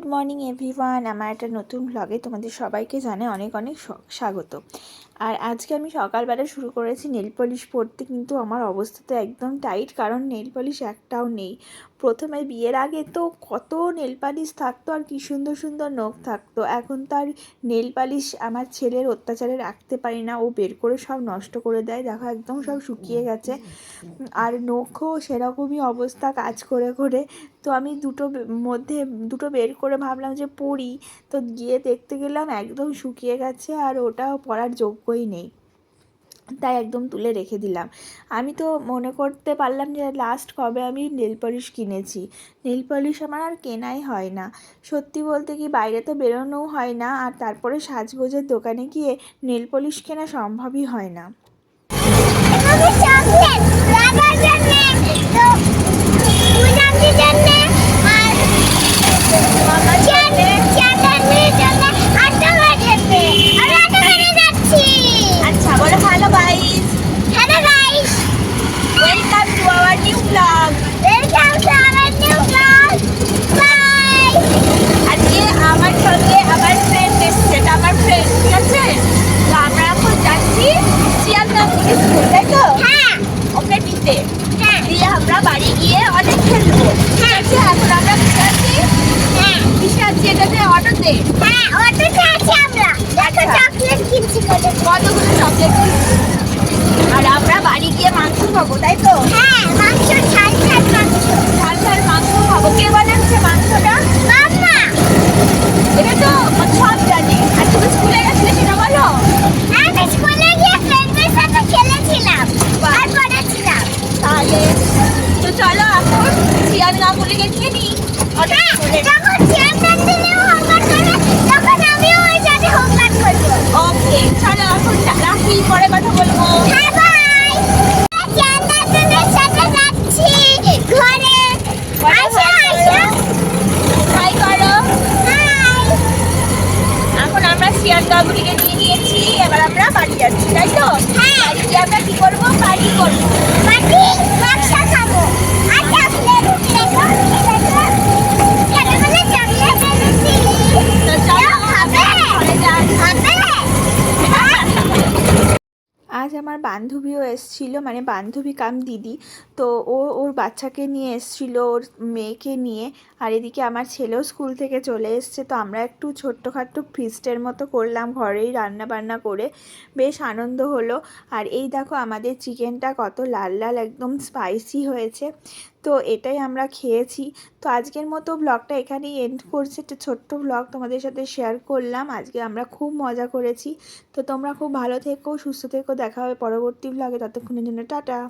Good morning everyone আমার একটা নতুন ব্লগে তোমাদের সবাইকে জানে অনেক অনেক স্বাগত। আর আজকে আমি সকালবেলা শুরু করেছি নেল পলিশ পরতে, কিন্তু আমার অবস্থা তো একদম টাইট, কারণ নেল পলিশ একটাও নেই। প্রথমে বিয়ের আগে তো কত নেল পালিশ থাকতো আর কি সুন্দর সুন্দর নখ থাকতো। এখন তার নেল পালিশ আমার ছেলের অত্যাচারে রাখতে পারি না, ও বের করে সব নষ্ট করে দেয়, দেখো একদম সব শুকিয়ে গেছে। আর নখও সেরকমই অবস্থা কাজ করে করে। তো আমি দুটো মধ্যে দুটো বের করে ভাবলাম যে পড়ি তো গিয়ে দেখতে গেলাম একদম শুকিয়ে গেছে আর ওটাও পরার যোগ্যই নেই। তাই একদম তুলে রেখে দিলাম। আমি তো মনে করতে পারলাম যে লাস্ট কবে আমি নেল পলিশ কিনেছি। নেল পলিশ আমার আর কেনাই হয় না। সত্যি বলতে কি বাইরে তো বেরোনোও হয় না, আর তারপরে সাজগোজের দোকানে গিয়ে নেল পলিশ কেনা সম্ভবই হয় না এভাবে চকলেট লাগার জন্য তো গুলাবি জন্য আর চাটনি চাটনির জন্য আটা বাজাতে আর আটা বাজে যাচ্ছি আচ্ছা বলো ভালো guys hello guys welcome to our new blog welcome to our new blog by আজকে আমার সঙ্গে আমার ফ্রেন্ড এসছে এটা আমার ফ্রেন্ড ঠিক আছে তো আমরা এখন যাচ্ছি শিয়ালদা থেকে স্কুল তাই তো হ্যাঁ ওকে নিতে হ্যাঁ দিয়ে আমরা বাড়ি গিয়ে অনেক খেলব ঠিক আছে এখন আমরা কিসে আছি হ্যাঁ কিসে আছি এটাতে অটোতে হ্যাঁ অটোতে আছি আমরা দেখো আচ্ছা। চকলেট কিনছি কত কতগুলো চকলেট আর আমরা বাড়ি গিয়ে মাংস খাব তাই তো হ্যাঁ মাংস ঝাল ঝাল মাংস ঝাল ঝাল মাংস খাব কে বানাচ্ছে মাংসটা মাম্মা এটা তো সব জানি আর তুমি স্কুলে গেছিলে সেটা বলো আমি স্কুলে গিয়ে ফ্রেন্ডদের সাথে খেলেছিলাম বাহ। আর পড়েছিলাম তাহলে তো চলো এখন শিয়াল না বলে গেছি নি ওকে চলো এখন রাখি পরে কথা বলব। গাবুরিকে নিয়ে নিয়েছি এবার আমরা বাড়ি যাচ্ছি তাই তো? হ্যাঁ। বাড়ি আমরা কি করব? পার্টি করব। মাটি আজ আমার বান্ধবীও এসছিল মানে বান্ধবী কাম দিদি। তো ও, ওর বাচ্চাকে নিয়ে এসছিল, ওর মেয়েকে নিয়ে। আর এদিকে আমার ছেলেও স্কুল থেকে চলে এসছে, তো আমরা একটু ছোট্টখাট্টো ফিস্টের মতো করলাম ঘরেই রান্না বান্না করে। বেশ আনন্দ হলো। আর এই দেখো, আমাদের চিকেনটা কত লাল লাল, একদম স্পাইসি হয়েছে। তো এটাই আমরা খেয়েছি। তো আজকের মতো ব্লগটা এখানেই এন্ড করছে। একটা ছোট্ট ব্লগ তোমাদের সাথে শেয়ার করলাম। আজকে আমরা খুব মজা করেছি। তো তোমরা খুব ভালো থেকো, সুস্থ থেকো। দেখা হবে পরবর্তী ব্লগে ততক্ষণের জন্য টাটা।